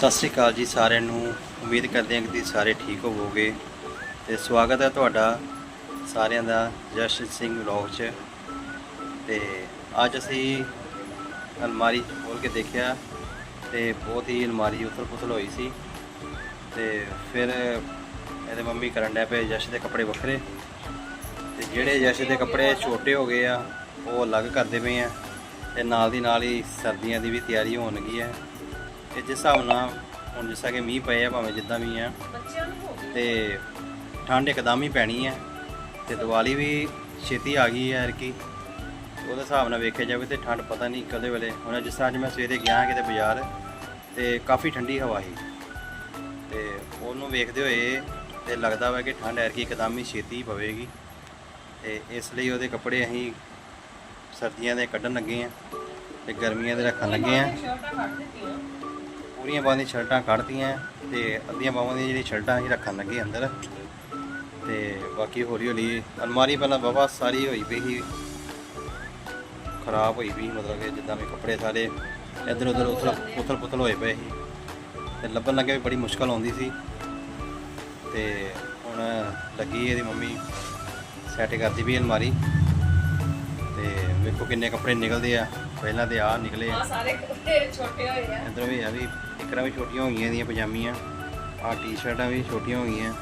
ਸਤਿ ਸ੍ਰੀ ਅਕਾਲ ਜੀ ਸਾਰਿਆਂ ਨੂੰ। ਉਮੀਦ ਕਰਦੇ ਹਾਂ ਕਿ ਤੁਸੀਂ ਸਾਰੇ ਠੀਕ ਹੋਵੋਗੇ। ਤੇ ਸਵਾਗਤ ਹੈ ਤੁਹਾਡਾ ਸਾਰਿਆਂ ਦਾ ਜਸ਼ਨ ਸਿੰਘ ਵਲੌਗ 'ਚ। ਤੇ ਅੱਜ ਅਸੀਂ ਅਲਮਾਰੀ ਖੋਲ ਕੇ ਦੇਖਿਆ ਤੇ ਬਹੁਤ ਹੀ ਅਲਮਾਰੀ ਉਥਲ ਪੁਥਲ ਹੋਈ ਸੀ। ਤੇ ਫਿਰ ਇਹਦੇ ਮੰਮੀ ਕਰਨ ਡਿਆ ਪਏ ਜਸ਼ ਦੇ ਕੱਪੜੇ ਵੱਖਰੇ। ਤੇ ਜਿਹੜੇ ਜਸ਼ ਦੇ ਕੱਪੜੇ ਛੋਟੇ ਹੋ ਗਏ ਆ, ਉਹ ਅਲੱਗ ਕਰਦੇ ਪਏ ਆ। ਤੇ ਨਾਲ ਦੀ ਨਾਲ ਹੀ ਸਰਦੀਆਂ ਦੀ ਵੀ ਤਿਆਰੀ ਹੋਣ ਲੱਗੀ ਹੈ। ਤੇ ਜਿਸ ਹਿਸਾਬ ਨਾਲ ਹੁਣ ਜਿਸ ਤਰ੍ਹਾਂ ਕਿ ਮੀਂਹ ਪਏ ਆ, ਭਾਵੇਂ ਜਿੱਦਾਂ ਵੀ ਆ, ਤੇ ਠੰਡ ਇੱਕਦਮ ਹੀ ਪੈਣੀ ਹੈ ਤੇ ਦੀਵਾਲੀ ਵੀ ਛੇਤੀ ਆ ਗਈ ਹੈ ਕਿ ਉਹਦੇ ਹਿਸਾਬ ਨਾਲ ਵੇਖਿਆ ਜਾਵੇ ਤੇ ਠੰਡ ਪਤਾ ਨਹੀਂ ਕਦੇ ਵੇਲੇ, ਹੁਣ ਜਿਸ ਤਰ੍ਹਾਂ ਅੱਜ ਮੈਂ ਸਵੇਰੇ ਗਿਆ ਕਿਤੇ ਬਾਜ਼ਾਰ, ਤੇ ਕਾਫੀ ਠੰਡੀ ਹਵਾ ਸੀ। ਤੇ ਉਹਨੂੰ ਵੇਖਦੇ ਹੋਏ ਤੇ ਲੱਗਦਾ ਵਾ ਕਿ ਠੰਡ ਐਰਕੀ ਇੱਕਦਮ ਹੀ ਛੇਤੀ ਪਵੇਗੀ। ਤੇ ਇਸ ਲਈ ਉਹਦੇ ਕੱਪੜੇ ਅਸੀਂ ਸਰਦੀਆਂ ਦੇ ਕੱਢਣ ਲੱਗੇ ਆ, ਤੇ ਗਰਮੀਆਂ ਦੇ ਰੱਖਣ ਲੱਗੇ ਆ। ਪੂਰੀਆਂ ਬਾਹਾਂ ਦੀਆਂ ਸ਼ਰਟਾਂ ਕੱਢਤੀਆਂ ਤੇ ਅੱਧੀਆਂ ਬਾਹਾਂ ਦੀਆਂ ਜਿਹੜੀ ਸ਼ਰਟਾਂ ਅਸੀਂ ਰੱਖਣ ਲੱਗੇ ਅੰਦਰ। ਤੇ ਬਾਕੀ ਹੌਲੀ ਹੌਲੀ ਅਲਮਾਰੀ ਪਹਿਲਾਂ ਬਾਬਾ ਸਾਰੀ ਹੋਈ ਪਈ ਸੀ। ਖਰਾਬ ਹੋਈ ਪਈ ਸੀ, ਮਤਲਬ ਕਿ ਜਿੱਦਾਂ ਵੀ ਕੱਪੜੇ ਸਾਰੇ ਇੱਧਰ ਉੱਧਰ ਉਥਲ ਉਥਲ ਪੁਥਲ ਹੋਏ ਪਏ ਸੀ। ਤੇ ਲੱਭਣ ਲੱਗੇ ਵੀ ਬੜੀ ਮੁਸ਼ਕਲ ਆਉਂਦੀ ਸੀ। ਤੇ ਹੁਣ ਲੱਗੀ ਇਹਦੀ ਮੰਮੀ ਸੈੱਟ ਕਰਦੀ ਵੀ ਅਲਮਾਰੀ। ਤੇ ਵੇਖੋ ਕਿੰਨੇ ਕੱਪੜੇ ਨਿਕਲਦੇ ਆ। ਪਹਿਲਾਂ ਤੇ ਆਹ ਨਿਕਲੇ ਆ। ਆ ਸਾਰੇ ਕੱਪੜੇ ਛੋਟੇ ਹੋਏ ਆ। ਇੱਧਰ ਵੀ ਆ ਵੀ ਟਿਕਰਾਂ ਵੀ ਛੋਟੀਆਂ ਹੋ ਗਈਆਂ ਇਹਦੀਆਂ ਪਜਾਮੀਆਂ। ਆਹ ਟੀ-ਸ਼ਰਟਾਂ ਵੀ ਛੋਟੀਆਂ ਹੋ ਗਈਆਂ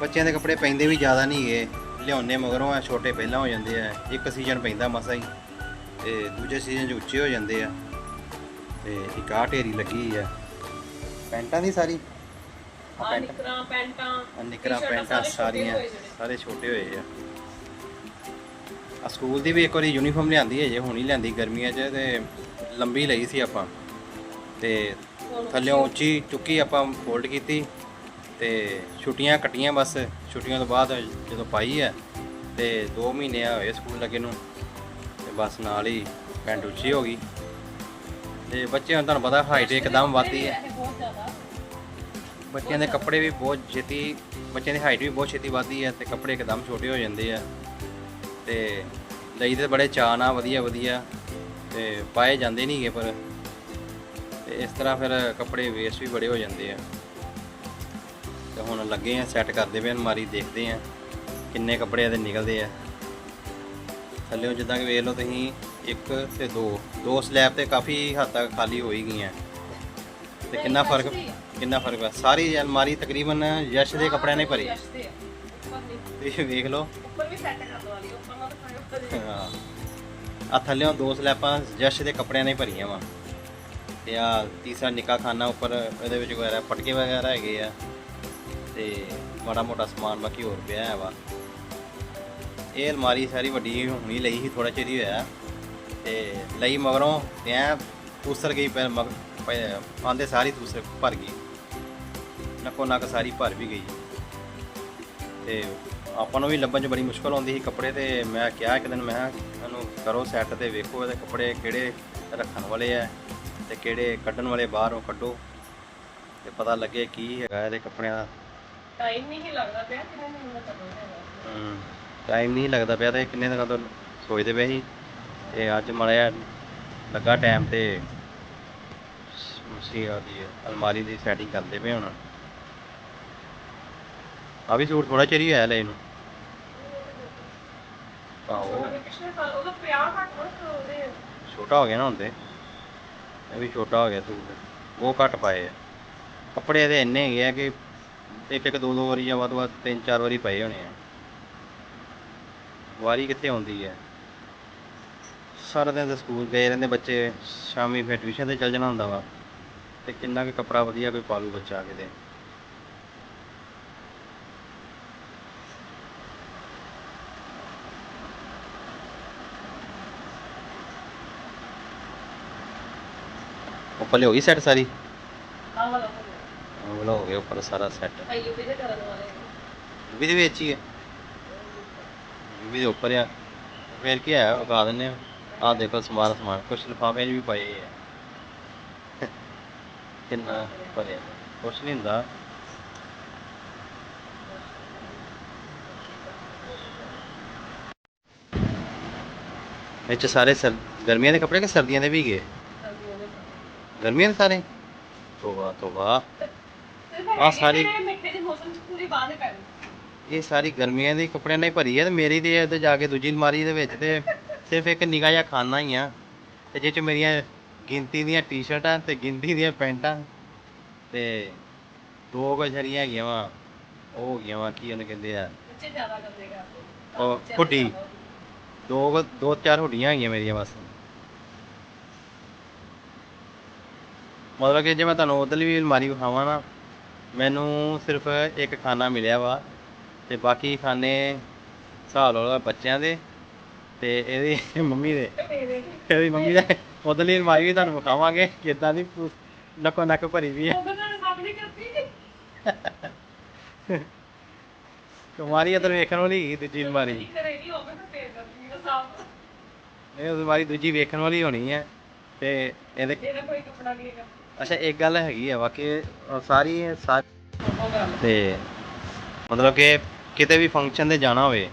ਬੱਚਿਆਂ ਦੇ ਕੱਪੜੇ ਪੈਂਦੇ ਵੀ ਜ਼ਿਆਦਾ ਨਹੀਂ ਗਏ ਲਿਆਉਣੇ ਮਗਰੋਂ ਆ ਛੋਟੇ ਪਹਿਲਾਂ ਹੋ ਜਾਂਦੇ ਆ। ਇੱਕ ਸੀਜ਼ਨ ਪੈਂਦਾ ਮਸਾ ਹੀ ਤੇ ਦੂਜੇ ਸੀਜ਼ਨ 'ਚ ਉੱਚੇ ਹੋ ਜਾਂਦੇ ਆ। ਤੇ ਇੱਕ ਆਹ ਢੇਰੀ ਲੱਗੀ ਆ। ਪੈਂਟਾਂ ਦੀ ਸਾਰੀ। ਆ ਪੈਂਟ ਨਿਕਰਾਂ ਪੈਂਟਾਂ ਨਿੱਕਰਾਂ ਪੈਂਟਾਂ ਸਾਰੀਆਂ। ਸਾਰੇ ਛੋਟੇ ਹੋਏ ਆ। ਆ ਸਕੂਲ ਦੀ ਵੀ ਇੱਕ ਵਾਰੀ ਯੂਨੀਫਾਰਮ ਲਿਆਂਦੀ ਹੈ ਜੇ ਹੁਣ ਹੀ ਲਿਆਂਦੀ ਗਰਮੀਆਂ 'ਚ ਤੇ ਲੰਬੀ ਲਈ ਸੀ ਆਪਾਂ। ਤੇ ਥੱਲਿਓਂ ਉੱਚੀ ਚੁੱਕੀ ਆਪਾਂ ਫੋਲਡ ਕੀਤੀ ਤੇ ਛੁੱਟੀਆਂ ਕੱਟੀਆਂ ਬਸ। ਛੁੱਟੀਆਂ ਤੋਂ ਬਾਅਦ ਜਦੋਂ ਪਾਈ ਹੈ ਤੇ 2 ਮਹੀਨੇ ਹੋਏ ਸਕੂਲ ਲੱਗੇ ਨੂੰ ਤੇ ਬਸ ਨਾਲ ਹੀ ਪੈਂਟ ਉੱਚੀ ਹੋ ਗਈ। ਤੇ ਬੱਚਿਆਂ ਨੂੰ ਤੁਹਾਨੂੰ ਪਤਾ ਹਾਈਟ ਇੱਕਦਮ ਵੱਧਦੀ ਹੈ। ਬੱਚਿਆਂ ਦੇ ਕੱਪੜੇ ਵੀ ਬਹੁਤ ਛੇਤੀ, ਬੱਚਿਆਂ ਦੀ ਹਾਈਟ ਵੀ ਬਹੁਤ ਛੇਤੀ ਵੱਧਦੀ ਹੈ ਤੇ ਕੱਪੜੇ ਇੱਕਦਮ ਛੋਟੇ ਹੋ ਜਾਂਦੇ ਆ। ਤੇ ਲਈ ਤੇ ਬੜੇ ਚਾਅ ਨਾਲ ਵਧੀਆ ਵਧੀਆ ਤੇ ਪਾਏ ਜਾਂਦੇ ਨਹੀਂਗੇ ਪਰ ਇਸ ਤਰ੍ਹਾਂ ਫਿਰ ਕੱਪੜੇ ਵੇਸਟ ਵੀ ਬੜੇ ਹੋ ਜਾਂਦੇ ਆ। ਤੇ ਹੁਣ ਲੱਗੇ ਆ ਸੈੱਟ ਕਰਦੇ ਪਏ ਅਲਮਾਰੀ ਦੇਖਦੇ ਆ ਕਿੰਨੇ ਕੱਪੜੇ ਇਹਦੇ ਨਿਕਲਦੇ ਆ। ਥੱਲੇੋਂ ਜਿੱਦਾਂ ਕਿ ਵੇਖ ਲਓ ਤੁਸੀਂ ਇੱਕ ਤੇ ਦੋ ਦੋ ਸਲੈਬ ਤੇ ਕਾਫੀ ਹੱਦ ਤੱਕ ਖਾਲੀ ਹੋ ਹੀ ਗਈਆਂ। ਤੇ ਕਿੰਨਾ ਫ਼ਰਕ ਕਿੰਨਾ ਫ਼ਰਕ ਹੈ ਸਾਰੀ ਅਲਮਾਰੀ ਤਕਰੀਬਨ ਯਸ਼ ਦੇ ਕੱਪੜਿਆਂ ਹੀ ਭਰੀ। ਦੇ ਆ। ਤੁਸੀਂ ਵੇਖ ਲਓ। ਉੱਪਰ ਵੀ ਸੈੱਟ ਕਰ ਦਵਾ ਲਈ ਉੱਪਰ ਹਾਂ। ਆ ਥੱਲੇੋਂ ਦੋ ਸਲੈਬਾਂ ਯਸ਼ ਦੇ ਕੱਪੜਿਆਂ ਹੀ ਭਰੀਆਂ ਵਾ। ਤੇ ਆ ਤੀਸਰਾ ਨਿੱਕਾ ਖਾਨਾ ਉੱਪਰ ਇਹਦੇ ਵਿੱਚ ਵਗੈਰਾ ਪਟਕੇ ਵਗੈਰਾ ਹੈਗੇ ਆ। ਤੇ ਮਾੜਾ ਮੋਟਾ ਸਮਾਨ ਬਾਕੀ ਹੋਰ ਪਿਆ ਹੈ ਵਾ। ਇਹ ਅਲਮਾਰੀ ਸਾਰੀ ਵੱਡੀ ਹੁਣੀ ਲਈ ਸੀ ਥੋੜਾ ਚਿਰ ਹੀ ਹੋਇਆ। ਤੇ ਲਈ ਮਗਰੋਂ ਤੇ ਐਂ ਉਸਰ ਗਈ ਪਰ ਮਗ ਆਂਦੇ ਸਾਰੀ ਦੂਸਰੇ ਭਰ ਗਈ। ਨੱਕੋ ਨੱਕ ਸਾਰੀ ਭਰ ਵੀ ਗਈ। ਤੇ ਆਪਾਂ ਨੂੰ ਵੀ ਲੱਭਣ 'ਚ ਬੜੀ ਮੁਸ਼ਕਲ ਆਉਂਦੀ ਸੀ ਕੱਪੜੇ ਤੇ। ਮੈਂ ਕਿਹਾ ਇੱਕ ਦਿਨ, ਮੈਂ ਕਿਹਾ ਇਹਨੂੰ ਕਰੋ ਸੈੱਟ ਤੇ ਵੇਖੋ ਇਹਦੇ ਕੱਪੜੇ ਕਿਹੜੇ ਰੱਖਣ ਵਾਲੇ ਆ। ਤੇ ਕਿਹੜੇ ਕੱਢਣ ਵਾਲੇ ਬਾਹਰੋਂ ਕੱਢੋ ਤੇ ਪਤਾ ਲੱਗੇ ਕੀ ਹੈਗਾ ਇਹਦੇ ਕੱਪੜਿਆਂ ਦਾ। ਟਾਈਮ ਨਹੀਂ ਹੀ ਲੱਗਦਾ ਪਿਆ ਕਿੰਨੇ ਦਿਨ ਦਾ ਹੈਗਾ। ਟਾਈਮ ਨਹੀਂ ਲੱਗਦਾ ਪਿਆ ਤੇ ਕਿੰਨੇ ਦਿਨਾਂ ਤੋਂ ਸੋਚਦੇ ਪਏ ਸੀ ਤੇ ਅੱਜ ਮਾੜਾ ਲੱਗਾ ਟਾਈਮ ਤੇ ਸੀ ਆਦੀ ਅਲਮਾਰੀ ਦੀ ਸੈਟਿੰਗ ਕਰਦੇ ਪਏ ਹੁਣ। ਆ ਵੀ ਸੂਟ ਥੋੜਾ ਚਿਰ ਹੀ ਹੋਇਆ ਲੈ ਇਹਨੂੰ। ਆਹੋ। ਉਹਦੇ ਘੱਟ ਉਹਦੇ? ਛੋਟਾ ਹੋ ਗਿਆ ਨਾ ਤੇ। ਇਹ ਵੀ ਛੋਟਾ ਹੋ ਗਿਆ ਸੂਟ ਉਹ ਘੱਟ ਪਾਏ ਆ। ਕੱਪੜੇ ਇਹਦੇ ਇੰਨੇ ਹੈਗੇ ਆ ਕਿ ਇੱਕ ਇੱਕ ਦੋ ਦੋ ਵਾਰੀ ਜਾਂ ਵੱਧ ਤੋਂ ਵੱਧ ਤਿੰਨ ਚਾਰ ਵਾਰੀ ਪਏ ਹੋਣੇ ਆ। ਵਾਰੀ ਕਿੱਥੇ ਆਉਂਦੀ ਹੈ ਸਾਰਾ ਦਿਨ ਤਾਂ ਸਕੂਲ ਗਏ ਰਹਿੰਦੇ ਬੱਚੇ, ਸ਼ਾਮੀ ਫਿਰ ਟਿਊਸ਼ਨ ਤੇ ਚੱਲ ਜਾਣਾ ਹੁੰਦਾ ਵਾ। ਤੇ ਕਿੰਨਾ ਕੁ ਕੱਪੜਾ ਵਧੀਆ ਕੋਈ ਪਾਲੂ ਬੱਚਾ ਕਿਤੇ। ਉੱਪਰ ਹੋ ਗਈ ਸੈੱਟ ਸਾਰੀ? ਆਹ ਵਾਲਾ ਹੋ ਗਿਆ। ਉੱਪਰ ਸਾਰਾ ਸੈੱਟ ਆਈ ਯੂਪੀ ਦੇ ਕਰਨ ਵਾਲੇ ਵੀ ਦੇ ਵਿੱਚ ਹੀ ਹੈ ਵੀ ਦੇ ਉੱਪਰ ਆ। ਫੇਰ ਕੀ ਹੈ ਉਗਾ ਦਿੰਨੇ ਆ। ਆਹ ਦੇਖੋ ਸਮਾਨ ਸਮਾਨ। ਕੁਛ ਲਿਫਾਫੇ 'ਚ ਵੀ ਪਏ ਆ। ਕਿੰਨਾ ਭਰਿਆ। ਕੁਛ ਨਹੀਂ ਹੁੰਦਾ। ਇਹ 'ਚ ਸਾਰੇ ਸਰ ਗਰਮੀਆਂ ਦੇ ਕੱਪੜੇ ਕਿ ਸਰਦੀਆਂ ਦੇ ਵੀ ਗਏ? ਗਰਮੀਆਂ ਦੇ ਸਾਰੇ? ਤੋਬਾ ਤੋਬਾ। ਆਹ ਸਾਰੀ- ਮਿੱਠੇ ਦੇ ਮੌਸਮ ਚ ਪੂਰੀ ਬਾਂਹ ਪੈ ਇਹ ਸਾਰੀ ਗਰਮੀਆਂ ਦੇ ਕੱਪੜਿਆਂ ਨਾਲ ਹੀ ਭਰੀ ਹੈ ਤੇ ਮੇਰੀ ਤੇ ਇੱਥੇ ਜਾ ਕੇ ਦੂਜੀ ਅਲਮਾਰੀ ਦੇ ਵਿੱਚ ਤੇ ਸਿਰਫ ਇੱਕ ਨਿਗਾਹ ਜਿਹਾ ਖਾਨਾ ਹੀ ਆ। ਤੇ ਜਿਹ ਚ ਮੇਰੀਆਂ ਗਿਣਤੀ ਦੀਆਂ ਟੀ-ਸ਼ਰਟਾਂ ਤੇ ਗਿਣਤੀ ਦੀਆਂ ਪੈਂਟਾਂ ਤੇ ਦੋ ਕੁ ਜਿਹੜੀਆਂ ਹੈਗੀਆਂ ਵਾ। ਉਹ ਹੋ ਗਈਆਂ ਵਾ ਕੀ ਉਹਨੂੰ ਕਹਿੰਦੇ ਆ? ਬੱਚੇ ਜ਼ਿਆਦਾ ਕਰਦੇਗਾ। ਉਹ ਹੁੱਡੀ ਦੋ ਕੁ- ਦੋ ਚਾਰ ਹੁੱਡੀਆਂ ਹੈਗੀਆਂ ਮੇਰੀਆਂ ਬਸ। ਮਤਲਬ ਕਿ ਜੇ ਮੈਂ ਤੁਹਾਨੂੰ ਉਧਰਲੀ ਵੀ ਅਲਮਾਰੀ ਵਿਖਾਵਾਂ ਨਾ ਮੈਨੂੰ ਸਿਰਫ ਇੱਕ ਖਾਨਾ ਮਿਲਿਆ ਵਾ ਤੇ ਬਾਕੀ ਖਾਨੇ ਹਿਸਾਬ ਲਾ ਲਓ ਬੱਚਿਆਂ ਦੇ ਤੇ ਇਹਦੀ ਮੰਮੀ ਦੇ। ਇਹਦੀ ਮੰਮੀ ਦੇ। ਉਧਰਲੀ ਅਲਮਾਰੀ ਵੀ ਤੁਹਾਨੂੰ ਵਿਖਾਵਾਂਗੇ ਕਿੱਦਾਂ ਦੀ ਨੱਕੋ ਨੱਕ ਭਰੀ ਵੀ ਹੈ ਅਲਮਾਰੀ ਇੱਧਰ ਵੇਖਣ ਵਾਲੀ ਦੂਜੀ ਅਲਮਾਰੀ। ਇਹ ਅਲਮਾਰੀ ਦੂਜੀ ਵੇਖਣ ਵਾਲੀ ਹੋਣੀ ਹੈ ਤੇ ਇਹਦੇ ਇਹਦਾ ਕੋਈ ਕੱਪੜਾ ਨਹੀਂ ਹੈਗਾ। ਅੱਛਾ, ਇੱਕ ਗੱਲ ਹੈਗੀ ਆ ਵਾ ਕਿ ਉਹ ਸਾਰੀ ਸਾਰੀ ਉਹ ਤੇ ਮਤਲਬ ਕਿ ਕਿਤੇ ਵੀ ਫੰਕਸ਼ਨ ਤੇ ਜਾਣਾ ਹੋਵੇ,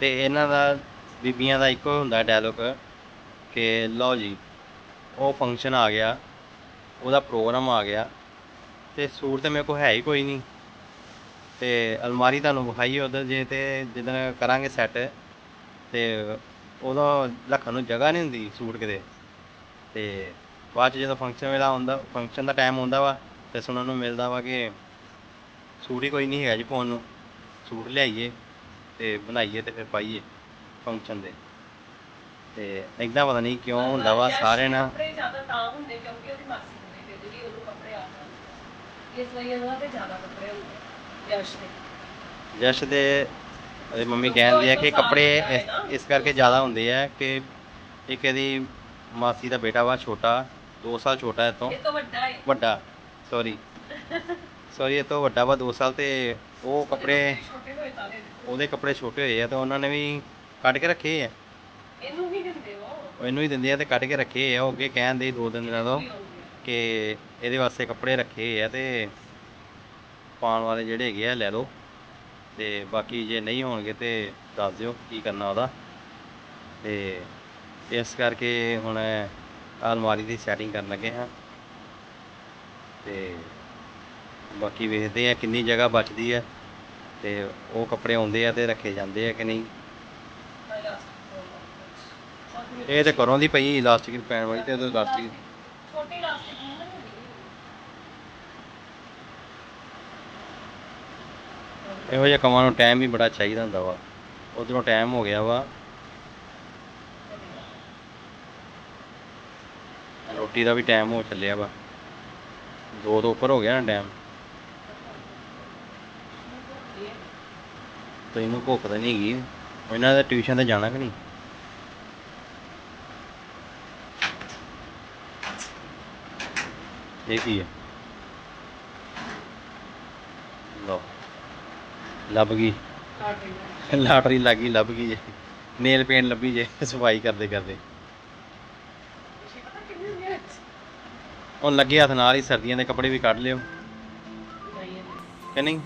ਤੇ ਇਹਨਾਂ ਦਾ, ਬੀਬੀਆਂ ਦਾ ਇੱਕੋ ਹੁੰਦਾ ਡਾਇਲੋਗ ਕਿ ਲਓ ਜੀ, ਉਹ ਫੰਕਸ਼ਨ ਆ ਗਿਆ, ਉਹਦਾ ਪ੍ਰੋਗਰਾਮ ਆ ਗਿਆ, ਤੇ ਸੂਟ ਤੇ ਮੇਰੇ ਕੋਲ ਹੈ ਹੀ ਕੋਈ ਨਹੀਂ। ਤੇ ਅਲਮਾਰੀ ਤੁਹਾਨੂੰ ਵਿਖਾਈ ਉਧਰ ਜੇ ਤੇ ਜਦੋਂ ਕਰਾਂਗੇ ਸੈੱਟ ਤੇ ਉਦੋਂ ਰੱਖਣ ਨੂੰ ਜਗ੍ਹਾ ਨਹੀਂ ਹੁੰਦੀ ਸੂਟ ਕਿਤੇ। ਤੇ ਬਾਅਦ 'ਚ ਜਦੋਂ ਫੰਕਸ਼ਨ ਵੇਲਾ ਆਉਂਦਾ ਫੰਕਸ਼ਨ ਦਾ ਟਾਈਮ ਆਉਂਦਾ ਵਾ ਤੇ ਸੁਣਨ ਨੂੰ ਮਿਲਦਾ ਵਾ ਕਿ ਸੂਟ ਹੀ ਕੋਈ ਨਹੀਂ ਹੈਗਾ ਜੀ ਪਾਉਣ ਨੂੰ। ਸੂਟ ਲਿਆਈਏ ਤੇ ਬਣਾਈਏ ਤੇ ਫਿਰ ਪਾਈਏ ਫੰਕਸ਼ਨ ਦੇ। ਤੇ ਇਦਾਂ ਪਤਾ ਨਹੀਂ ਕਿਉਂ ਹੁੰਦਾ ਵਾ ਸਾਰਿਆਂ ਨਾਲ ਕੱਪੜੇ ਜ਼ਿਆਦਾ ਤਾਂ ਹੁੰਦੇ ਕਿਉਂਕਿ ਉਹਦੀ ਮਾਸੀ ਹੁੰਦੀ ਤੇ ਜਿਹੜੀ ਉਹਨੂੰ ਕੱਪੜੇ ਆ। ਜਾਂਦੇ ਇਸ ਲਈ ਉਹਨਾਂ ਦੇ ਜ਼ਿਆਦਾ ਕੱਪੜੇ ਹੁੰਦੇ ਯਸ਼ ਦੇ। ਜਸ਼ ਦੇ ਉਹਦੀ ਮੰਮੀ ਕਹਿੰਦੀ ਆ ਕਿ ਕੱਪੜੇ ਇਸ ਕਰਕੇ ਜ਼ਿਆਦਾ ਹੁੰਦੇ ਆ ਕਿ ਇੱਕ ਇਹਦੀ ਮਾਸੀ ਦਾ ਬੇਟਾ ਵਾ ਛੋਟਾ 2 ਸਾਲ ਛੋਟਾ ਹੈ ਤੋਂ ਇਹ ਤੋਂ ਵੱਡਾ ਹੈ। ਵੱਡਾ ਸੌਰੀ ਸੌਰੀ ਇਹ ਤੋਂ ਵੱਡਾ ਵਾ 2 ਸਾਲ ਤੇ ਉਹ ਕੱਪੜੇ ਛੋਟੇ ਹੋਏ ਤਾਲੇ ਦੇ। ਉਹਦੇ ਕੱਪੜੇ ਛੋਟੇ ਹੋਏ ਆ ਤੇ ਉਹਨਾਂ ਨੇ ਵੀ ਕੱਢ ਕੇ ਰੱਖੇ ਆ। ਇਹਨੂੰ ਵੀ ਦਿੰਦੇ ਉਹ। ਉਹ ਇਹਨੂੰ ਹੀ ਦਿੰਦੇ ਆ ਤੇ ਕੱਢ ਕੇ ਰੱਖੇ ਆ ਉਹ ਅੱਗੇ ਕਹਿੰਦੇ ਦੋ ਦਿਨ ਦਿਨਾਂ ਤੋਂ। ਕਿ ਇਹਦੇ ਵਾਸਤੇ ਕੱਪੜੇ ਰੱਖੇ ਆ ਤੇ ਪਾਉਣ ਵਾਲੇ ਜਿਹੜੇ ਹੈਗੇ ਆ ਲੈ ਲਓ ਤੇ ਬਾਕੀ ਜੇ ਨਹੀਂ ਹੋਣਗੇ ਤੇ ਦੱਸ ਦਿਓ ਕੀ ਕਰਨਾ ਉਹਦਾ। ਤੇ ਇਸ ਕਰਕੇ ਹੁਣ ਅਲਮਾਰੀ ਦੀ ਸੈਟਿੰਗ ਕਰਨ ਲੱਗੇ ਹਾਂ। ਤੇ ਬਾਕੀ ਵੇਖਦੇ ਆ ਕਿੰਨੀ ਜਗ੍ਹਾ ਬਚਦੀ ਆ ਤੇ ਉਹ ਕੱਪੜੇ ਆਉਂਦੇ ਆ ਤੇ ਰੱਖੇ ਜਾਂਦੇ ਆ ਕਿ ਨਹੀਂ। ਛੋਟੀ ਇਹ ਤੇ ਘਰੋਂ ਦੀ ਪਈ ਇਲਾਸਟਿਕ ਪੈਣ ਵਾਲੀ ਤੇ ਉਹਦੇ ਇਲਾਸਟਿਕ ਇਲਾਸਟਿਕ ਨਾ ਹੁੰਦੀ ਇਹੋ ਜਿਹੇ ਕੰਮਾਂ ਨੂੰ ਟਾਈਮ ਵੀ ਬੜਾ ਚਾਹੀਦਾ ਹੁੰਦਾ ਵਾ। ਉਧਰੋਂ ਟਾਈਮ ਹੋ ਗਿਆ ਵਾ। ਰੋਟੀ ਦਾ ਵੀ ਟਾਈਮ ਹੋ ਚੱਲਿਆ ਵਾ। ਦੋ ਤੋਂ ਉੱਪਰ ਹੋ ਗਿਆ ਨਾ ਟਾਈਮ ਤੈਨੂੰ ਭੁੱਖ ਤਾਂ ਨਹੀਂ ਹੈਗੀ। ਇਹਨਾਂ ਦਾ ਟਿਊਸ਼ਨ ਤੇ ਜਾਣਾ ਕਿ ਨਹੀਂ? ਇਹ ਕੀ ਹੈ? ਲਓ। ਲੱਭ ਗਈ। ਲਾਟਰੀ। ਲੱਗ ਗਈ ਲੱਭ ਗਈ ਜੇ। ਨੇਲ ਪੇਂਟ ਲੱਭੀ ਜੇ। ਸਫ਼ਾਈ ਕਰਦੇ ਕਰਦੇ ਤੁਸੀਂ ਪਤਾ ਕਿੰਨੇ ਹੁੰਦੇ ਆ ਹੁਣ ਲੱਗੇ ਹੱਥ ਨਾਲ ਹੀ ਸਰਦੀਆਂ ਦੇ ਕੱਪੜੇ ਵੀ ਕੱਢ ਲਿਓ। ਕਿ ਨਹੀਂ?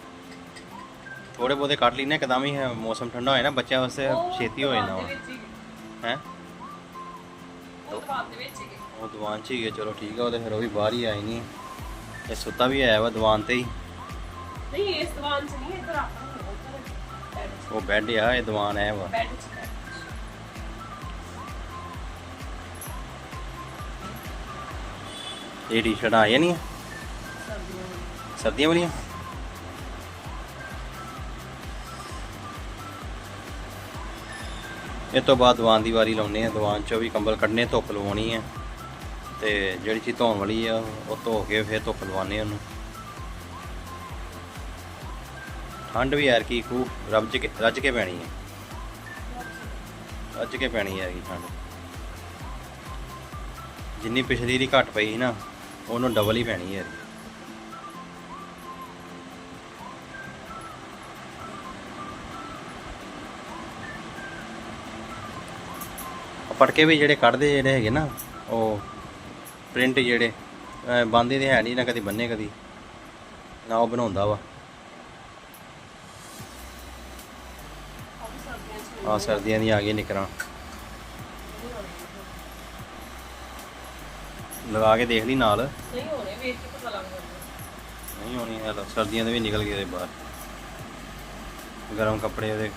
ਥੋੜੇ ਬਹੁਤੇ ਕੱਢ ਲਈ ਨਾ ਇੱਕਦਮ ਹੀ ਹੈ, ਮੌਸਮ ਠੰਡਾ ਹੋਇਆ ਨਾ ਬੱਚਿਆਂ ਵਾਸਤੇ ਛੇਤੀ ਹੋ ਜਾਂਦਾ ਹੈ ਉਹ ਬਾਅਦ ਦੇ ਵਿੱਚ ਹੀ ਉਹ ਦੀਵਾਨ 'ਚ ਹੀ ਗਏ ਚਲੋ ਠੀਕ ਆ ਉਹ ਤੇ ਫਿਰ ਉਹ ਵੀ ਬਾਹਰ ਹੀ ਆਈ ਨਹੀਂ ਇਹ ਸੁੱਤਾ ਵੀ ਆਇਆ ਵਾ ਦੀਵਾਨ ਤੇ ਹੀ। ਨਹੀਂ ਇਸ ਦੀਵਾਨ 'ਚ ਨਹੀਂ ਇੱਧਰ ਆਪਾਂ ਨੂੰ ਉਹ ਬੈੱਡ ਆ ਇਹ ਦੀਵਾਨ ਆਇਆ ਵਾ। ਬੈੱਡ 'ਚ। ਇਹ ਟੀ-ਸ਼ਰਟਾਂ ਆ ਨਹੀਂ ਸਰਦੀਆਂ ਵਾਲੀਆਂ? ਇਹ ਤੋਂ ਬਾਅਦ ਦੀਵਾਨ ਦੀ ਵਾਰੀ ਲਾਉਣੇ ਆ, ਦੀਵਾਨ ਚੋਂ ਵੀ ਕੰਬਲ ਕੱਢਨੇ ਧੁੱਪ ਲਵਾਉਣੀ ਆ। ਤੇ ਜਿਹੜੀ ਚੀਜ਼ ਧੋਣ ਵਾਲੀ ਆ, ਉਹ ਧੋ ਕੇ ਫਿਰ ਧੁੱਪ ਲਵਾਉਣੇ ਉਹਨੂੰ। ਠੰਡ ਵੀ ਯਾਰ ਕੀ ਖੂਬ ਰੱਜ ਕੇ ਰੱਜ ਕੇ ਪੈਣੀ ਹੈ ਰੱਜ ਕੇ ਪੈਣੀ ਹੈ ਕੀ ਠੰਡ। ਜਿੰਨੀ ਪਿਛਲੀ ਦੀ ਘੱਟ ਪਈ ਸੀ ਨਾ ਉਹਨੂੰ ਡਬਲ ਹੀ ਪੈਣੀ ਹੈ ਪਟਕੇ ਵੀ ਜਿਹੜੇ ਕੱਢਦੇ ਜਿਹੜੇ ਹੈਗੇ ਨਾ, ਉਹ ਪ੍ਰਿੰਟ ਜਿਹੜੇ, ਅਹ ਬੰਦੇ ਦੇ ਹੈ ਨਹੀਂ ਨਾ ਕਦੀ ਬੰਨੇ ਕਦੀ। ਨਾ ਉਹ ਬਣਾਉਂਦਾ ਵਾ। ਉਹ ਸਰਦੀਆਂ ਆ ਸਰਦੀਆਂ ਦੀਆਂ ਆ ਗਈ ਨਿਕਰਾਂ। ਲਗਾ ਕੇ ਦੇਖ ਲਈ ਨਾਲ। ਨਹੀਂ ਹੋਣੇ ਵੇਖ ਕੇ ਪਤਾ ਲੱਗ ਜਾਂਦਾ ਨਹੀਂ ਹੋਣੀ ਹੈ ਸਰਦੀਆਂ ਦੇ ਵੀ ਨਿਕਲ ਗਏ ਬਾਹਰ। ਗਰਮ ਕੱਪੜੇ ਉਹਦੇ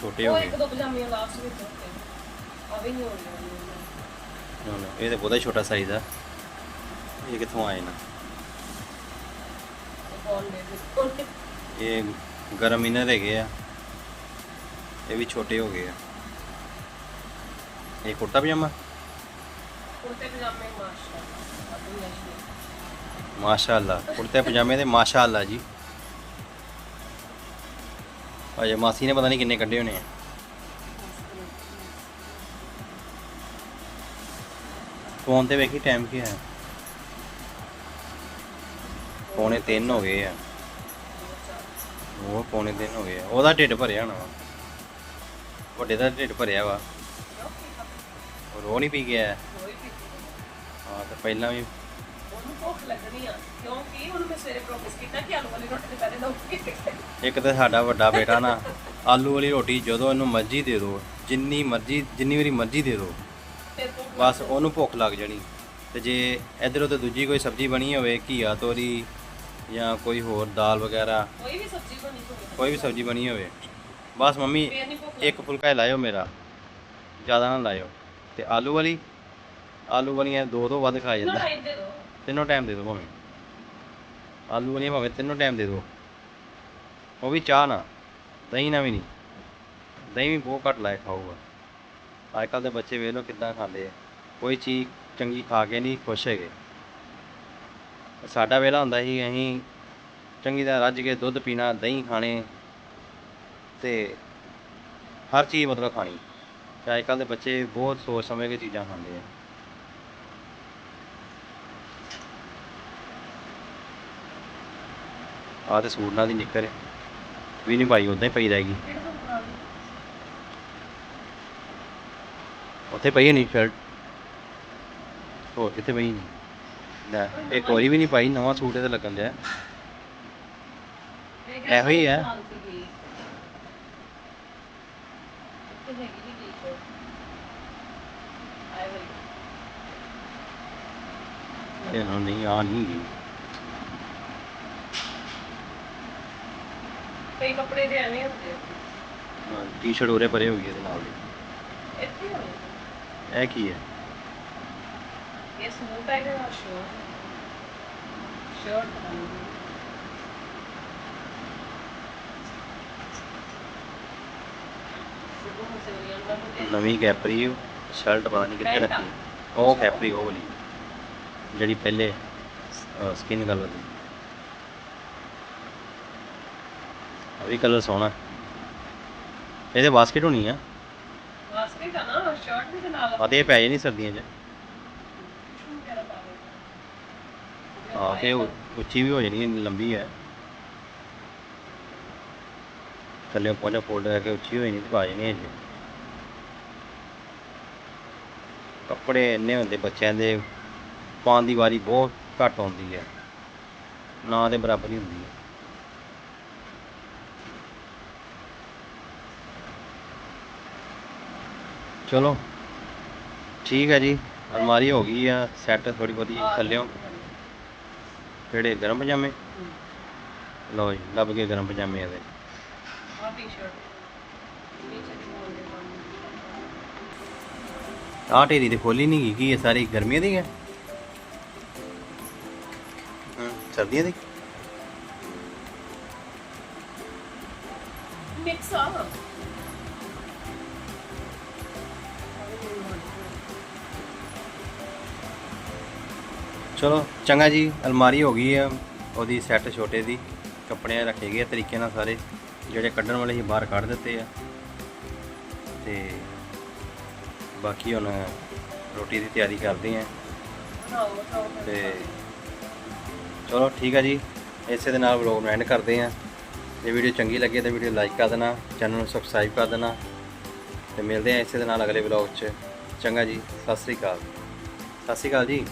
ਛੋਟੇ ਹੋ ਉਹ ਗਏ। ਇੱਕ ਦੋ ਪਜਾਮੀਆਂ ਲਾਸਟ ਵਿੱਚ ਹੁੰਦੇ ਆ ਵੀ ਨਹੀਂ ਹੋਣੀਆਂ ਹੁਣ। ਇਹ ਤਾਂ ਬਹੁਤਾ ਹੀ ਛੋਟਾ ਸਾਈਜ਼ ਆ। ਇਹ ਕਿੱਥੋਂ ਆਏ ਨਾ? ਇਹ ਗਰਮ ਦੇ ਹੈਗੇ ਆ। ਇਹ ਵੀ ਛੋਟੇ ਹੋ ਗਏ ਆ। ਇਹ ਕੁੜਤਾ ਪਜਾਮਾ? ਕੁੜਤੇ ਪਜਾਮੇ ਮਾਸ਼ਾਅੱਲਾ ਮਾਸ਼ਾਅੱਲਾ ਕੁੜਤੇ ਪਜਾਮੇ ਦੇ ਮਾਸ਼ਾਅੱਲਾ ਜੀ। ਅਜੇ ਮਾਸੀ ਨੇ ਪਤਾ ਨਹੀਂ ਕਿੰਨੇ ਕੱਢੇ ਹੋਣੇ ਆ। ਫੋਨ ਤੇ ਵੇਖੀ ਟਾਈਮ ਕੀ ਹੈ ਪੌਣੇ 3 ਹੋ ਗਏ ਆ। ਉਹ ਪੌਣੇ 3 ਹੋ ਗਏ ਆ। ਉਹਦਾ ਢਿੱਡ ਭਰਿਆ ਹੋਣਾ ਵਾ। ਵੱਡੇ ਦਾ ਢਿੱਡ ਭਰਿਆ ਵਾ। ਉਹ ਰੋ ਨਹੀਂ ਪੀ ਗਿਆ ਹਾਂ ਤੇ ਪਹਿਲਾਂ ਵੀ ਭੁੱਖ ਲੱਗਣੀ ਆ ਕਿਉਂਕਿ ਉਹਨੂੰ ਮੈਂ ਸਵੇਰੇ ਪ੍ਰੋਮਿਸ ਕੀਤਾ ਕਿ ਆਲੂ ਵਾਲੀ ਰੋਟੀ ਦੁਪਹਿਰੇ ਦਊਂਗੀ। ਇੱਕ ਤਾਂ ਸਾਡਾ ਵੱਡਾ ਬੇਟਾ ਨਾ ਆਲੂ ਵਾਲੀ ਰੋਟੀ ਜਦੋਂ ਇਹਨੂੰ ਮਰਜ਼ੀ ਦੇ ਦਿਓ ਜਿੰਨੀ ਮਰਜ਼ੀ ਜਿੰਨੀ ਵਾਰੀ ਮਰਜ਼ੀ ਦੇ ਦਿਓ ਬਸ ਉਹਨੂੰ ਭੁੱਖ ਲੱਗ ਜਾਣੀ। ਤੇ ਜੇ ਇਧਰੋਂ ਤੇ ਦੂਜੀ ਕੋਈ ਸਬਜ਼ੀ ਬਣੀ ਹੋਵੇ ਘੀਆ ਤੋਰੀ ਜਾਂ ਕੋਈ ਹੋਰ ਦਾਲ ਵਗੈਰਾ ਕੋਈ ਵੀ ਸਬਜ਼ੀ ਬਣੀ ਹੋਵੇ। ਕੋਈ ਵੀ ਸਬਜ਼ੀ ਬਣੀ ਹੋਵੇ ਬਸ ਮੰਮੀ ਇੱਕ ਫੁਲਕਾ ਹੀ ਲਾਇਓ ਮੇਰਾ ਜ਼ਿਆਦਾ ਨਾ ਲਾਇਓ। ਤੇ ਆਲੂ ਵਾਲੀ ਆਲੂ ਵਾਲੀਆਂ ਦੋ ਤੋਂ ਵੱਧ ਖਾ ਜਾਂਦਾ। ਤਿੰਨੋਂ ਟਾਈਮ ਦੇ ਦਿਓ ਭਾਵੇਂ। ਆਲੂ ਵਾਲੀਆਂ ਭਾਵੇਂ ਤਿੰਨੋਂ ਟਾਈਮ ਦੇ ਦਿਓ। ਉਹ ਵੀ ਚਾਹ ਨਾ, ਦਹੀਂ ਨਾ ਵੀ ਨਹੀਂ। ਦਹੀਂ ਵੀ ਬਹੁਤ ਘੱਟ ਲਾਇਕ ਖਾਊਗਾ। ਅੱਜ ਕੱਲ੍ਹ ਦੇ ਬੱਚੇ ਵੇਖ ਲਓ ਕਿੱਦਾਂ ਖਾਂਦੇ ਆ। ਕੋਈ ਚੀਜ਼ ਚੰਗੀ ਖਾ ਕੇ ਨਹੀਂ ਖੁਸ਼ ਹੈਗੇ। ਸਾਡਾ ਵੇਲਾ ਹੁੰਦਾ ਸੀ, ਅਸੀਂ ਚੰਗੀ ਤਰ੍ਹਾਂ ਰੱਜ ਕੇ ਦੁੱਧ ਪੀਣਾ, ਦਹੀਂ ਖਾਣੇ ਤੇ ਹਰ ਚੀਜ਼ ਮਤਲਬ ਖਾਣੀ। ਅੱਜ ਕੱਲ੍ਹ ਦੇ ਬੱਚੇ ਬਹੁਤ ਸੋਚ ਸਮਝ ਕੇ ਚੀਜ਼ਾਂ ਖਾਂਦੇ ਆ। ਆਹ ਤੇ ਸੂਟ ਨਾਲ ਦੀ ਨਿੱਕਰ ਵੀ ਨਹੀਂ ਪਾਈ ਉਦਾਂ ਹੀ ਪਈ ਰਹਿ ਗਈ। ਉੱਥੇ ਪਈ ਨਹੀਂ ਸ਼ਰਟ ਹੋਰ ਕਿੱਥੇ ਪਈ ਨਹੀਂ ਲੈ, ਇੱਕ ਵਾਰੀ ਵੀ ਨਹੀਂ ਪਾਈ, ਨਵਾਂ ਸੂਟ ਇਹਦੇ ਲੱਗਣ ਦਿਆ। ਇਹੋ ਹੀ ਆ। ਨੀ ਇਹ ਨਹੀਂ ਆ ਨਹੀਂ। ਕਈ ਕੱਪੜੇ ਦੇ ਐਵੇਂ ਹੁੰਦੇ ਆ ਟੀ-ਸ਼ਰਟ ਉਰੇ ਪਰੇ ਹੋ ਗਈ ਇਹਦੇ ਨਾਲ ਦੀ ਇੱਥੇ ਹੋਣੇ ਇਹ ਕੀ ਹੈ ਇਹ ਸੂਟ ਹੈ ਇਹਦੇ ਨਾਲ ਸ਼ਰਟ ਸ਼ਰਟ ਬਣਾਉਂਦੀ ਸੁਬਹ ਨੂੰ ਸਵੇਰੇ ਅੰਦਰ ਨੂੰ ਨਵੀਂ ਕੈਪਰੀ ਸ਼ਰਟ ਪਤਾ ਨਹੀਂ ਕਿੱਥੇ ਪੈਂਟ ਆ। ਰੱਖੀ ਉਹ ਕੈਪਰੀ ਉਹ ਵਾਲੀ ਜਿਹੜੀ ਪਹਿਲੇ ਸਕਿਨ ਕਲਰ ਦੀ ਆ ਵੀ ਕਲਰ ਸੋਹਣਾ। ਇਹਦੇ ਬਾਸਕਟ ਹੋਣੀ ਆ। ਬਾਸਕਟ ਆ ਨਾ ਸ਼ਰਟ ਵੀ ਦੇ ਨਾਲ ਆ ਤੇ ਇਹ ਪੈ ਜਾਣੀ ਸਰਦੀਆਂ 'ਚ। ਆ ਕੇ ਉੱਚੀ ਵੀ ਹੋ ਜਾਣੀ ਹੈ, ਲੰਬੀ ਹੈ ਥੱਲੇ ਪਹੁੰਚਾ ਫੋਲਡ ਕਰਕੇ ਉੱਚੀ ਹੋ ਜਾਣੀ ਤੇ ਪਾ ਜਾਣੀ ਹੈ ਜੀ ਕੱਪੜੇ ਇੰਨੇ ਹੁੰਦੇ ਬੱਚਿਆਂ ਦੇ ਪਾਉਣ ਦੀ ਵਾਰੀ ਬਹੁਤ ਘੱਟ ਆਉਂਦੀ ਹੈ ਨਾ ਦੇ ਬਰਾਬਰ ਹੀ ਹੁੰਦੀ ਹੈ ਚਲੋ। ਠੀਕ ਹੈ ਜੀ। ਅਲਮਾਰੀ ਹੋ ਗਈ ਆ ਸੈੱਟ ਥੋੜੀ ਬਹੁਤੀ ਥੱਲਿਓਂ ਕਿਹੜੇ ਗਰਮ ਪਜਾਮੇ? ਲਓ ਜੀ ਲੱਭ ਕੇ ਗਰਮ ਪਜਾਮੇ ਇਹਦੇ। ਆ ਟੀ-ਸ਼ਰਟ ਢੇਰੀ ਤੇ ਖੋਲੀ ਨਹੀਂ ਗਈ ਕੀ ਇਹ ਸਾਰੀ ਗਰਮੀਆਂ ਦੀ ਹੈ ਹਾਂ ਸਰਦੀਆਂ ਦੀ? ਮਿਕਸ ਆ ਚਲੋ, ਚੰਗਾ ਜੀ, ਅਲਮਾਰੀ ਹੋ ਗਈ ਆ, ਉਹਦੀ ਸੈੱਟ ਛੋਟੇ ਦੀ, ਕੱਪੜੇ ਰੱਖੇ ਗਏ ਤਰੀਕੇ ਨਾਲ ਸਾਰੇ, ਜਿਹੜੇ ਕੱਢਣ ਵਾਲੇ ਸੀ ਬਾਹਰ ਕੱਢ ਦਿੱਤੇ ਆ। ਤੇ ਬਾਕੀ ਹੁਣ ਰੋਟੀ ਦੀ ਤਿਆਰੀ ਕਰਦੇ ਆ। ਬਣਾਓ ਤੇ ਚਲੋ, ਠੀਕ ਹੈ ਜੀ, ਇਸੇ ਦੇ ਨਾਲ ਵਲੋਗ ਨੂੰ ਐਂਡ ਕਰਦੇ ਆ। ਜੇ ਵੀਡੀਓ ਚੰਗੀ ਲੱਗੇ ਤਾਂ ਵੀਡੀਓ ਲਾਈਕ ਕਰ ਦੇਣਾ ਚੈਨਲ ਨੂੰ ਸਬਸਕ੍ਰਾਈਬ ਕਰ ਦੇਣਾ। ਤੇ ਮਿਲਦੇ ਆ ਇਸੇ ਦੇ ਨਾਲ ਅਗਲੇ ਵਲੋਗ 'ਚ। ਚੰਗਾ ਜੀ, ਸਤਿ ਸ੍ਰੀ ਅਕਾਲ। ਸਤਿ ਸ੍ਰੀ ਅਕਾਲ ਜੀ।